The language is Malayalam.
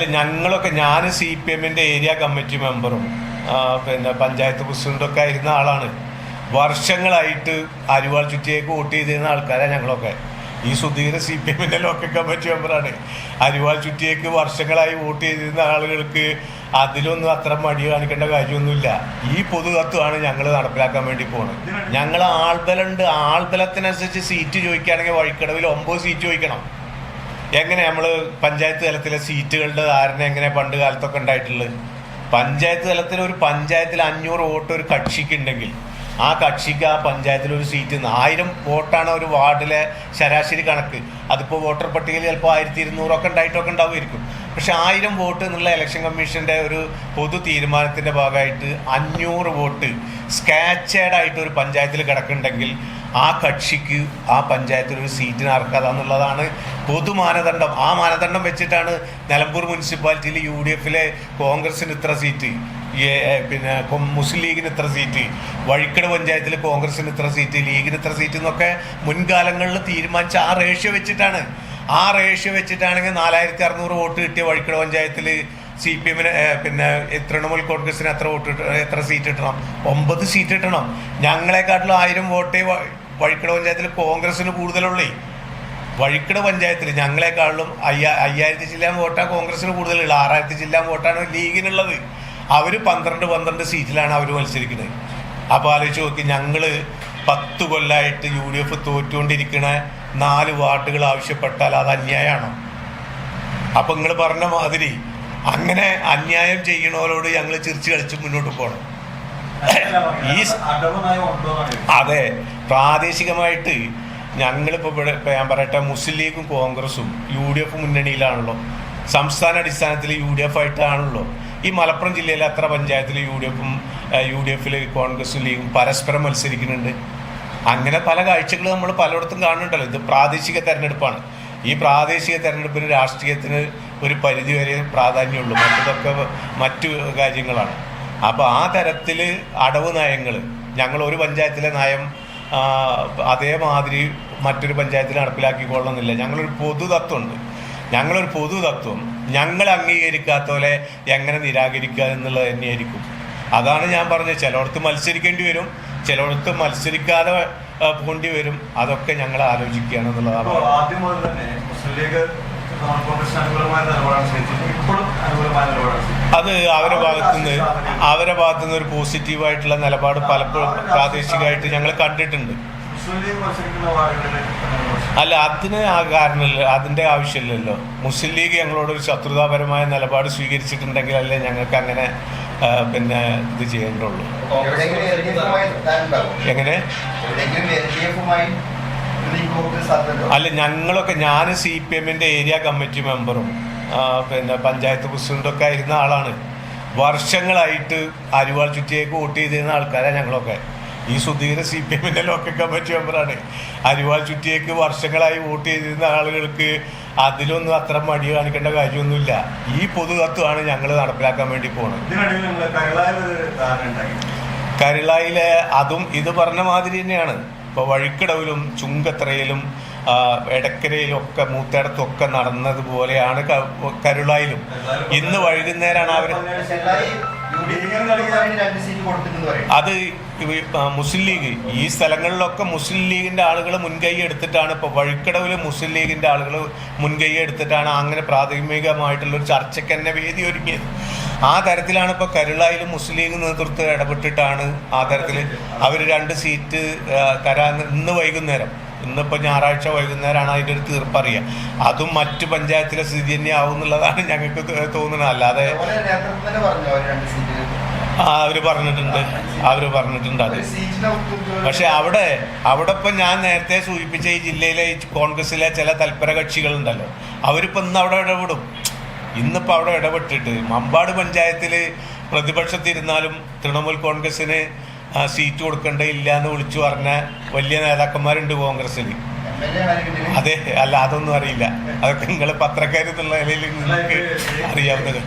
ഞങ്ങളൊക്കെ ഞാൻ സി പി എമ്മിന്റെ ഏരിയ കമ്മിറ്റി മെമ്പറും പിന്നെ പഞ്ചായത്ത് പ്രസിഡന്റൊക്കെ ആയിരുന്ന ആളാണ്. വർഷങ്ങളായിട്ട് അരിവാൾ ചുറ്റിയേക്ക് വോട്ട് ചെയ്തിരുന്ന ആൾക്കാരാണ് ഞങ്ങളൊക്കെ. ഈ സുധീര സി പി എമ്മിന്റെ ലോക്കൽ കമ്മിറ്റി മെമ്പറാണ്. അരിവാൾ ചുറ്റിയേക്ക് വർഷങ്ങളായി വോട്ട് ചെയ്തിരുന്ന ആളുകൾക്ക് അതിലൊന്നും അത്ര മടി കാണിക്കേണ്ട കാര്യമൊന്നുമില്ല. ഈ പൊതുതത്വമാണ് ഞങ്ങൾ നടപ്പിലാക്കാൻ വേണ്ടി പോകുന്നത് ഞങ്ങൾ ആൾബലുണ്ട് ആൾബലത്തിനനുസരിച്ച് സീറ്റ് ചോദിക്കുകയാണെങ്കിൽ വഴിക്കടവിൽ ഒമ്പത് സീറ്റ് ചോദിക്കണം. എങ്ങനെ നമ്മൾ പഞ്ചായത്ത് തലത്തിലെ സീറ്റുകളുടെ ധാരണ എങ്ങനെ പണ്ട് കാലത്തൊക്കെ ഉണ്ടായിട്ടുള്ളത്? പഞ്ചായത്ത് തലത്തിൽ ഒരു പഞ്ചായത്തിൽ അഞ്ഞൂറ് വോട്ട് ഒരു കക്ഷിക്ക് ഉണ്ടെങ്കിൽ ആ കക്ഷിക്ക് ആ പഞ്ചായത്തിൽ ഒരു സീറ്റ് ആയിരം വോട്ടാണ് ഒരു വാർഡിലെ ശരാശരി കണക്ക്. അതിപ്പോൾ വോട്ടർ പട്ടികയിൽ ചിലപ്പോൾ ആയിരത്തി ഇരുന്നൂറൊക്കെ ഉണ്ടായിട്ടൊക്കെ ഉണ്ടാവുമായിരിക്കും. പക്ഷെ ആയിരം വോട്ട് എന്നുള്ള ഇലക്ഷൻ കമ്മീഷന്റെ ഒരു പൊതു തീരുമാനത്തിന്റെ ഭാഗമായിട്ട് അഞ്ഞൂറ് വോട്ട് സ്കാച്ചേഡായിട്ട് ഒരു പഞ്ചായത്തിൽ കിടക്കുന്നുണ്ടെങ്കിൽ ആ കക്ഷിക്ക് ആ പഞ്ചായത്തിൽ ഒരു സീറ്റിന് അർഹത എന്നുള്ളതാണ് പൊതു മാനദണ്ഡം. ആ മാനദണ്ഡം വെച്ചിട്ടാണ് നിലമ്പൂർ മുനിസിപ്പാലിറ്റിയിൽ യു ഡി എഫിലെ കോൺഗ്രസിന് ഇത്ര സീറ്റ് പിന്നെ മുസ്ലിം ലീഗിന് ഇത്ര സീറ്റ് വഴിക്കട് പഞ്ചായത്തിൽ കോൺഗ്രസിന് ഇത്ര സീറ്റ് ലീഗിന് ഇത്ര സീറ്റ് എന്നൊക്കെ മുൻകാലങ്ങളിൽ തീരുമാനിച്ച ആ റേഷ്യോ വെച്ചിട്ടാണ്. ആ റേഷ്യോ വെച്ചിട്ടാണെങ്കിൽ നാലായിരത്തി അറുന്നൂറ് വോട്ട് കിട്ടിയ വഴിക്കട പഞ്ചായത്തിൽ സി പി എമ്മിന് പിന്നെ തൃണമൂൽ കോൺഗ്രസിന് എത്ര വോട്ട് എത്ര സീറ്റ് കിട്ടണം? ഒമ്പത് സീറ്റ് കിട്ടണം. ഞങ്ങളെക്കാട്ടിലും ആയിരം വോട്ടേ വഴിക്കട് പഞ്ചായത്തിൽ കോൺഗ്രസിന് കൂടുതലുള്ളേ. വഴിക്കട പഞ്ചായത്തിൽ ഞങ്ങളെക്കാളും അയ്യാ അയ്യായിരത്തി ചില്ലാൻ വോട്ടാണ് കോൺഗ്രസിന് കൂടുതലുള്ള. ആറായിരത്തി ചില്ലാൻ വോട്ടാണ് ലീഗിനുള്ളത്. അവർ പന്ത്രണ്ട് പന്ത്രണ്ട് സീറ്റിലാണ് അവർ മത്സരിക്കുന്നത് അപ്പോൾ ആലോചിച്ച് നോക്കി ഞങ്ങൾ പത്ത് കൊല്ലമായിട്ട് യു ഡി എഫ് തോറ്റുകൊണ്ടിരിക്കുന്ന നാല് വാർഡുകൾ ആവശ്യപ്പെട്ടാൽ അത് അന്യായമാണ്? അപ്പം നിങ്ങൾ പറഞ്ഞ മാതിരി അങ്ങനെ അന്യായം ചെയ്യണവരോട് ഞങ്ങൾ ചിരിച്ചു കളിച്ച് മുന്നോട്ട് പോകണം ഈ അതെ പ്രാദേശികമായിട്ട് ഞങ്ങളിപ്പോൾ ഇവിടെ ഇപ്പം ഞാൻ പറയട്ടെ മുസ്ലിം ലീഗും കോൺഗ്രസും യു ഡി എഫ് മുന്നണിയിലാണല്ലോ. സംസ്ഥാന അടിസ്ഥാനത്തിൽ യു ഡി എഫ് ആയിട്ടാണല്ലോ. ഈ മലപ്പുറം ജില്ലയിലെ അത്ര പഞ്ചായത്തിൽ യു ഡി എഫും യു ഡി എഫിൽ കോൺഗ്രസും ലീഗും പരസ്പരം മത്സരിക്കുന്നുണ്ട്. അങ്ങനെ പല കാഴ്ചകൾ നമ്മൾ പലയിടത്തും കാണുന്നുണ്ടല്ലോ. ഇത് പ്രാദേശിക തെരഞ്ഞെടുപ്പാണ്. ഈ പ്രാദേശിക തെരഞ്ഞെടുപ്പിന് രാഷ്ട്രീയത്തിന് ഒരു പരിധി വരെ പ്രാധാന്യമുള്ളൂ. മറ്റതൊക്കെ മറ്റു കാര്യങ്ങളാണ്. അപ്പോൾ ആ തരത്തിൽ അടവ് നയങ്ങൾ ഞങ്ങൾ ഒരു പഞ്ചായത്തിലെ നയം അതേമാതിരി മറ്റൊരു പഞ്ചായത്തിൽ നടപ്പിലാക്കിക്കൊള്ളണമെന്നില്ല. ഞങ്ങളൊരു പൊതു തത്വമുണ്ട് ഞങ്ങളൊരു പൊതുതത്വം. ഞങ്ങൾ അംഗീകരിക്കാത്ത പോലെ എങ്ങനെ നിരാകരിക്കുക എന്നുള്ളത് തന്നെയായിരിക്കും. അതാണ് ഞാൻ പറഞ്ഞത്. ചിലയിടത്ത് മത്സരിക്കേണ്ടി വരും. ചിലയിടത്ത് മത്സരിക്കാതെ ആ, പോണ്ടി വരും. അതൊക്കെ ഞങ്ങൾ ആലോചിക്കുകയാണ് എന്നുള്ളതാണ്. ആദ്യം മുതൽ തന്നെ മുസ്ലിം ലീഗ് കോൺഗ്രസ് അനുകൂലമായ നിലപാടാണ് ഇപ്പോഴും. അത് അവരുടെ ഭാഗത്തുനിന്ന് അവരുടെ ഭാഗത്തുനിന്ന് ഒരു പോസിറ്റീവായിട്ടുള്ള നിലപാട് പലപ്പോഴും പ്രാദേശികമായിട്ട് ഞങ്ങൾ കണ്ടിട്ടുണ്ട്. അല്ല അതിന് ആ കാരണമില്ല അതിന്റെ ആവശ്യമില്ലല്ലോ. മുസ്ലിം ലീഗ് ഞങ്ങളോട് ഒരു ശത്രുതാപരമായ നിലപാട് സ്വീകരിച്ചിട്ടുണ്ടെങ്കിൽ അല്ലേ ഞങ്ങൾക്ക് അങ്ങനെ പിന്നെ ഇത് ചെയ്യേണ്ടുള്ളൂ എങ്ങനെ? അല്ല ഞങ്ങളൊക്കെ ഞാൻ സി പി എമ്മിന്റെ ഏരിയ കമ്മിറ്റി മെമ്പറും. പിന്നെ പഞ്ചായത്ത് പ്രസിഡന്റൊക്കെ ആയിരുന്ന ആളാണ്. വർഷങ്ങളായിട്ട് അരിവാൾ ചുറ്റിയേക്ക് വോട്ട് ചെയ്തിരുന്ന ആൾക്കാരാണ് ഞങ്ങളൊക്കെ. ഈ സുധീര സി പി എമ്മിന്റെ ലോക്കൽ കമ്മിറ്റി മെമ്പറാണ്. അരിവാൾ ചുറ്റിയേക്ക് വർഷങ്ങളായി വോട്ട് ചെയ്തിരുന്ന ആളുകൾക്ക് അതിലൊന്നും അത്ര മടി കാണിക്കേണ്ട കാര്യമൊന്നുമില്ല. ഈ പൊതുതത്വമാണ് ഞങ്ങൾ നടപ്പിലാക്കാൻ വേണ്ടി പോകുന്നത് കരുളായിലെ അതും ഇത് പറഞ്ഞ മാതിരി തന്നെയാണ്. ഇപ്പോൾ വഴിക്കടവിലും ചുങ്കത്തറയിലും ആ, എടക്കരയിലും ഒക്കെ മൂത്തേടത്തും നടന്നതുപോലെയാണ് കരുളായിലും. ഇന്ന് വൈകുന്നേരമാണ് അവർ അത് മുസ്ലിം ലീഗ്. ഈ സ്ഥലങ്ങളിലൊക്കെ മുസ്ലിം ലീഗിന്റെ ആളുകൾ മുൻകൈ എടുത്തിട്ടാണ് ഇപ്പോൾ വഴിക്കടവിൽ മുസ്ലിം ലീഗിന്റെ ആളുകൾ മുൻകൈ എടുത്തിട്ടാണ് അങ്ങനെ പ്രാഥമികമായിട്ടുള്ള ഒരു ചർച്ചയ്ക്ക് തന്നെ വേദി ഒരുങ്ങിയത്. ആ തരത്തിലാണ് ഇപ്പോൾ കരുളായിലും മുസ്ലിം ലീഗ് നേതൃത്വം ഇടപെട്ടിട്ടാണ് ആ തരത്തിൽ അവർ രണ്ട് സീറ്റ് തരാൻ ഇന്ന് വൈകുന്നേരം ഇന്നിപ്പോൾ ഞായറാഴ്ച വൈകുന്നേരമാണ് അതിന്റെ ഒരു തീർപ്പറിയുക അതും മറ്റു പഞ്ചായത്തിലെ സ്ഥിതി തന്നെ ആവും എന്നുള്ളതാണ് ഞങ്ങൾക്ക് തോന്നുന്നത് അല്ലാതെ ആ അവർ പറഞ്ഞിട്ടുണ്ട്. അവർ പറഞ്ഞിട്ടുണ്ട് അത്. പക്ഷെ അവിടെ അവിടെ ഇപ്പം ഞാൻ നേരത്തെ സൂചിപ്പിച്ച ഈ ജില്ലയിലെ ഈ കോൺഗ്രസിലെ ചില തൽപര കക്ഷികളുണ്ടല്ലോ. അവരിപ്പോൾ ഇന്ന് അവിടെ ഇടപെടും. ഇന്നിപ്പോൾ അവിടെ ഇടപെട്ടിട്ട് മമ്പാട് പഞ്ചായത്തിൽ പ്രതിപക്ഷത്തിരുന്നാലും തൃണമൂൽ കോൺഗ്രസിന് ആ, സീറ്റ് കൊടുക്കേണ്ടയില്ല എന്ന് വിളിച്ചു പറഞ്ഞ വലിയ നേതാക്കന്മാരുണ്ട് മാരിക്കിട്ടില്ല അതെ അല്ല അതൊന്നും അറിയില്ല. അതൊക്കെ നിങ്ങൾ പത്രക്കാരെന്നുള്ള നിലയിൽ നിങ്ങൾക്ക് അറിയാവുന്നത്